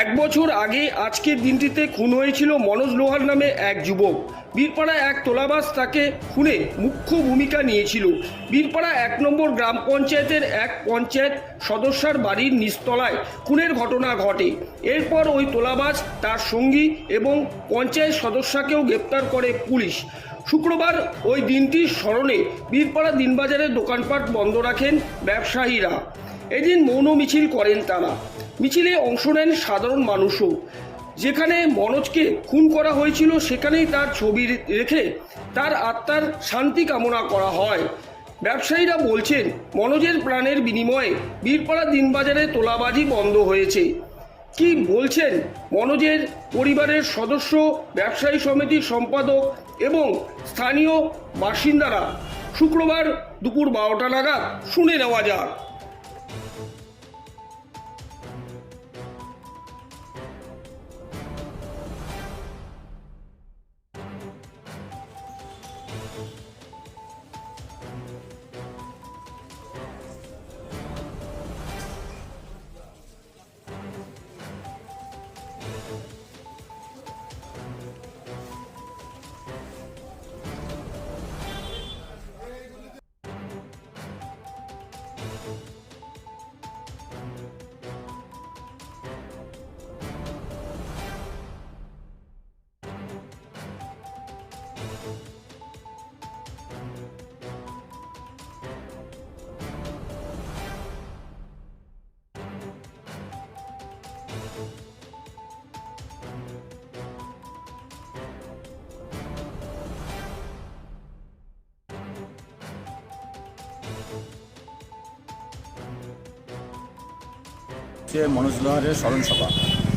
এক বছর আগে আজকের দিনটিতে খুন হয়েছিল মনোজ লোহার নামে এক যুবক। বীরপাড়া এক তোলাবাস তাকে খুনে মুখ্য ভূমিকা নিয়েছিল। বীরপাড়া এক নম্বর গ্রাম পঞ্চায়েতের এক পঞ্চায়েত সদস্যার বাড়ির নিচতলায় খুনের ঘটনা ঘটে। এরপর ওই তোলাবাজ তার সঙ্গী এবং পঞ্চায়েত সদস্যকেও গ্রেপ্তার করে পুলিশ। শুক্রবার ওই দিনটির স্মরণে বীরপাড়া দিনবাজারের দোকানপাট বন্ধ রাখেন ব্যবসায়ীরা। এদিন মৌন মিছিল করেন তারা। মিছিলে অংশ নেন সাধারণ মানুষও। যেখানে মনোজকে খুন করা হয়েছিল, সেখানেই তার ছবি রেখে তার আত্মার শান্তি কামনা করা হয়। ব্যবসায়ীরা বলছেন, মনোজের প্রাণের বিনিময়ে বীরপাড়া দিনবাজারে তোলাবাজি বন্ধ হয়েছে। কি বলছেন মনোজের পরিবারের সদস্য, ব্যবসায়ী সমিতির সম্পাদক এবং স্থানীয় বাসিন্দারা? শুক্রবার দুপুর বারোটা নাগাদ শুনে নেওয়া যাক। হচ্ছে মনোজ লোহারের স্মরণ সভা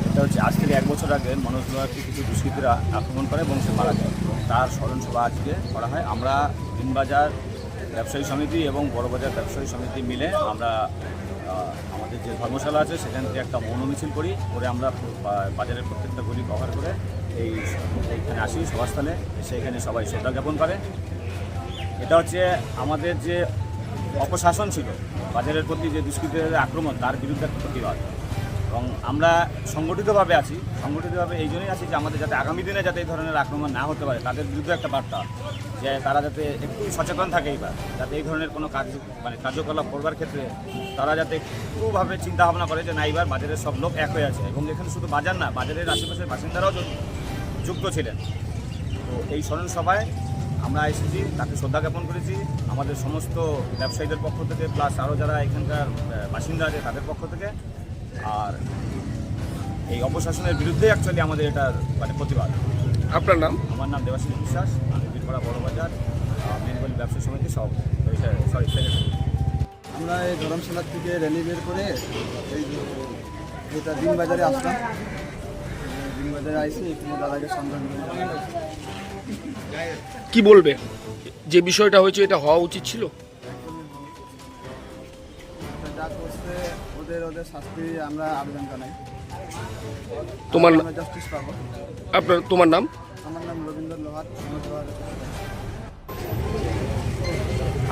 এটা হচ্ছে আজ থেকে এক বছর আগে মনোজ লোহারকে কিছু দুষ্কৃতীরা আক্রমণ করে এবং সে মারা যায়। তার স্মরণ সভা আজকে করা হয়। আমরা দিনবাজার ব্যবসায়ী সমিতি এবং বড়বাজার ব্যবসায়ী সমিতি মিলে আমরা আমাদের যে ধর্মশালা আছে, সেখান থেকে একটা মৌন মিছিল করি। করে আমরা বাজারের প্রত্যেকটা গলি কভার করে এই, এইখানে আসি সভাস্থলে। এসে এখানে সবাই শ্রদ্ধা জ্ঞাপন করে। এটা হচ্ছে আমাদের যে অপশাসন ছিল বাজারের প্রতি যে দুষ্কৃতীদের আক্রমণ, তার বিরুদ্ধে একটা প্রতিবাদ। এবং আমরা সংগঠিতভাবে আছি, সংগঠিতভাবে এই জন্যই আছি যে আমাদের যাতে আগামী দিনে যাতে এই ধরনের আক্রমণ না হতে পারে, তাদের বিরুদ্ধে একটা বার্তা যে তারা যাতে একটু সচেতন থাকে এইবার, যাতে এই ধরনের কোনো কাজ মানে কার্যকলাপ করবার ক্ষেত্রে তারা যাতে একটুভাবে চিন্তা ভাবনা করে যে না, এইবার বাজারের সব লোক এক হয়ে আছে এবং এখানে শুধু বাজার না, বাজারের আশেপাশের বাসিন্দারাও যুক্ত ছিলেন। তো এই স্মরণ সভায় আমরা এসেছি তাকে শ্রদ্ধা জ্ঞাপন করেছি। আমাদের সমস্ত ব্যবসায়ীদের পক্ষ থেকে প্লাস আরও যারা এখানকার বাসিন্দা আছে তাদের পক্ষ থেকে। আর এই অপশাসনের বিরুদ্ধে অ্যাকচুয়ালি আমাদের এটার মানে প্রতিবাদ। আপনার নাম? আমার নাম দেবাশিস বিশ্বাস আমি বীরপাড়া বড়বাজার মেনগলি ব্যবসা সমিতি সব সরি সেক্রেটারি আমরা এই ধরমশালার থেকে র্যালি বের করে এই যে যেটা দিনবাজারে আসলাম। দিনবাজারে আইসি এখানে দাদাকে সন্ধান করে কি বলবে? যে বিষয়টা হয়েছে এটা হওয়া উচিত ছিল? ওদের ওদের শাস্তি আমরা আবেদন জানাই তোমার আমরা জাস্টিস পাবো। আপনার তোমার নাম? আমার নাম রবীন্দ্র লোহার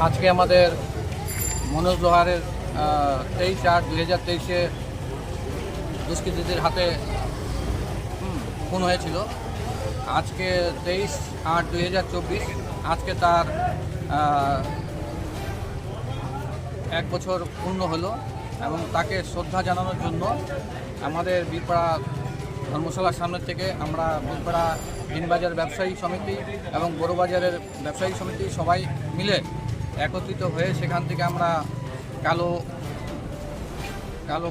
আজকে আমাদের মনোজ লোহারের তেইশ আট দুই হাজার তেইশে দুষ্কৃতীদের হাতে খুন হয়েছিল। আজকে তেইশ আট দুই হাজার চব্বিশ। আজকে তার এক বছর পূর্ণ হলো এবং তাকে শ্রদ্ধা জানানোর জন্য আমাদের বীরপাড়া ধর্মশালার সামনের থেকে আমরা বীরপাড়া দিনবাজার ব্যবসায়ী সমিতি এবং বড়বাজারের ব্যবসায়ী সমিতি সবাই মিলে একত্রিত হয়ে সেখান থেকে আমরা কালো কালো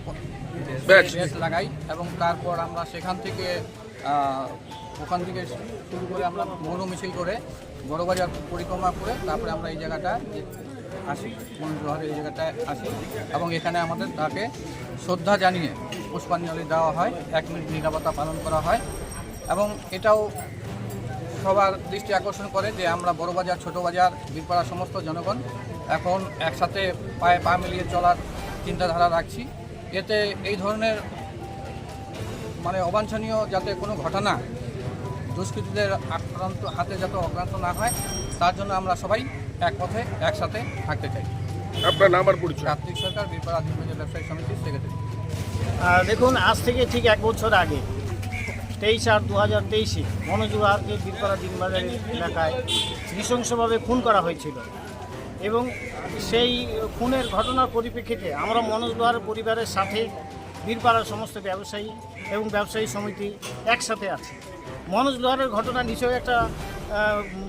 লাগাই এবং তারপর আমরা সেখান থেকে ওখান থেকে শুরু করে আমরা মৌন মিছিল করে বড়বাজার পরিক্রমা করে তারপরে আমরা এই জায়গাটা আসি মনোজোহরের এই জায়গাটায় আসি। এবং এখানে আমাদের তাকে শ্রদ্ধা জানিয়ে পুষ্পাঞ্জলি দেওয়া হয়, এক মিনিট নিরাপত্তা পালন করা হয়। এবং এটাও সবার দৃষ্টি আকর্ষণ করে যে আমরা বড় বাজার ছোট বাজার বীরপাড়ার সমস্ত জনগণ এখন একসাথে পায়ে পা মিলিয়ে চলার চিন্তাধারা রাখছি। এতে এই ধরনের মানে অবাঞ্ছনীয় যাতে কোনো ঘটনা দুষ্কৃতীদের আক্রান্ত হাতে যাতে আক্রান্ত না হয় তার জন্য আমরা সবাই এক পথে একসাথে থাকতে চাই। আপনার নাম আর পরিচয়? কার্তিক সরকার বীরপাড়া ব্যবসায়ী সমিতির সেক্রেটারি দেখুন আজ থেকে ঠিক এক বছর আগে তেইশ আট দু হাজার তেইশে মনোজুহারকে বীরপাড়া দিনবাজার এলাকায় নৃশংসভাবে খুন করা হয়েছিল। এবং সেই খুনের ঘটনার পরিপ্রেক্ষিতে আমরা মনোজ লোহার পরিবারের সাথে বীরপাড়ার সমস্ত ব্যবসায়ী এবং ব্যবসায়ী সমিতি একসাথে আছে। মনোজ লোহারের ঘটনা নিশ্চয়ই একটা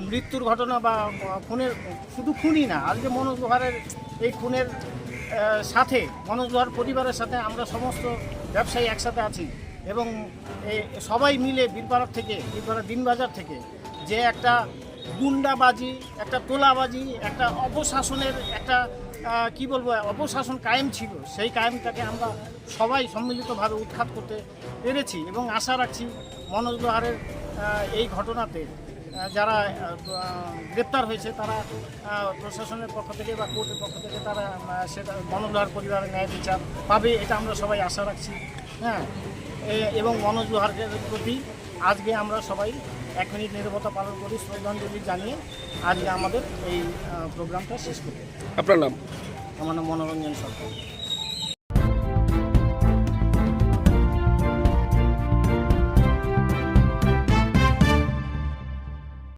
মৃত্যুর ঘটনা বা খুনের, শুধু খুনই না আজকে মনোজ লোহারের এই খুনের সাথে, মনোজ লোহার পরিবারের সাথে আমরা সমস্ত ব্যবসায়ী একসাথে আছি এবং সবাই মিলে বীরপাড়ার থেকে বীরপাড়া দিনবাজার থেকে যে একটা গুন্ডাবাজি, একটা তোলাবাজি, একটা অপশাসনের একটা কি বলব, অপশাসন কায়েম ছিল। সেই কায়েমটাকে আমরা সবাই সম্মিলিতভাবে উৎখাত করতে পেরেছি এবং আশা রাখছি মনোজ লোহারের এই ঘটনাতে যারা গ্রেপ্তার হয়েছে তারা প্রশাসনের পক্ষ থেকে বা কোর্টের পক্ষ থেকে তারা সেটা মনোজ পরিবারের ন্যায় বিচার পাবে, এটা আমরা সবাই আশা রাখছি। হ্যাঁ এবং মনোজ লোহারের প্রতি আজকে আমরা সবাই এক মিনিট নিরবতা পালন করি শ্রদ্ধাঞ্জলি জানিয়ে আজকে আমাদের এই প্রোগ্রামটা শেষ করি আপনার নাম? আমার নাম মনোরঞ্জন সরকার।